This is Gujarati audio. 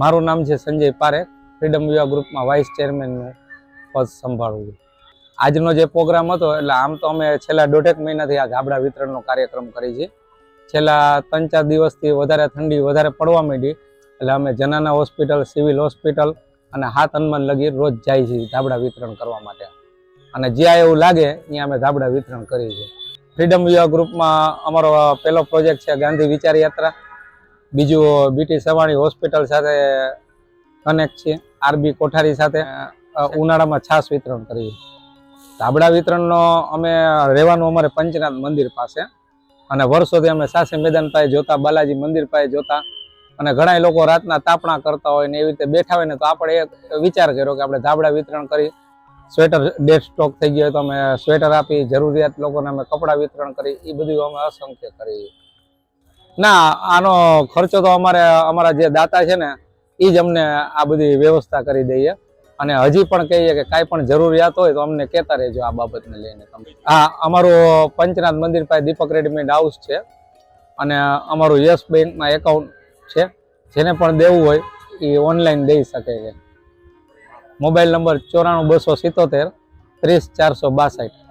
મારું નામ છે સંજય પારેખ ફ્રીડમ યુવા ગ્રુપમાં વાઇસ ચેરમેનનું પદ સંભાળવું આજનો જે પ્રોગ્રામ હતો, એટલે આમ તો અમે છેલ્લા દોઢેક મહિનાથી આ ગાબડા વિતરણનો કાર્યક્રમ કરી છે. છેલ્લા ત્રણ ચાર દિવસથી વધારે ઠંડી, વધારે પડવા માંડી, એટલે અમે જનાના હોસ્પિટલ, સિવિલ હોસ્પિટલ અને હાથ હનુમાન લગી રોજ જાય છે ધાબળા વિતરણ કરવા માટે. અને જ્યાં એવું લાગે, ત્યાં અમે ધાબળા વિતરણ કરીએ છીએ. ફ્રીડમ યુવા ગ્રુપમાં અમારો પહેલો પ્રોજેક્ટ છે ગાંધી વિચાર યાત્રા. બીજું બીટી સવાણી હોસ્પિટલ સાથે કનેક્ટ છે. આરબી કોઠારી સાથે ઉનાળામાં છાશ વિતરણ કરીએ ધાબળા વિતરણનો અમે રહેવાનું અમારે પંચનાથ મંદિર પાસે. અને વર્ષોથી અમે સાસી મેદાન પાસે જોતા, બાલાજી મંદિર પાસે જોતા. અને ઘણા લોકો રાતના તાપણા કરતા હોય ને એવી રીતે બેઠા હોય ને તો આપણે એક વિચાર કર્યો કે આપણે ધાબળા વિતરણ કરી, સ્વેટર ડેટ સ્ટોક થઈ ગયો તો અમે સ્વેટર આપી, જરૂરિયાત લોકોને અમે કપડાં વિતરણ કરી, એ બધું અમે અસંખ્ય કરી. ના, આનો ખર્ચો તો અમારે, અમારા જે દાતા છે ને એ જ અમને આ બધી વ્યવસ્થા કરી દઈએ. અને હજી પણ કહીએ કે કાંઈ પણ જરૂરિયાત હોય તો અમને કહેતા રહેજો આ બાબતને લઈને તમે. હા, અમારું પંચનાથ મંદિર પાસે દીપક રેડીમેડ હાઉસ છે. અને અમારું યસ બેંકમાં એકાઉન્ટ છે. જેને પણ દેવું હોય એ ઓનલાઈન દઈ શકે છે. મોબાઈલ નંબર ચોરાણું, બસો સિત્તોતેર, ત્રીસ, ચારસો બાસઠ.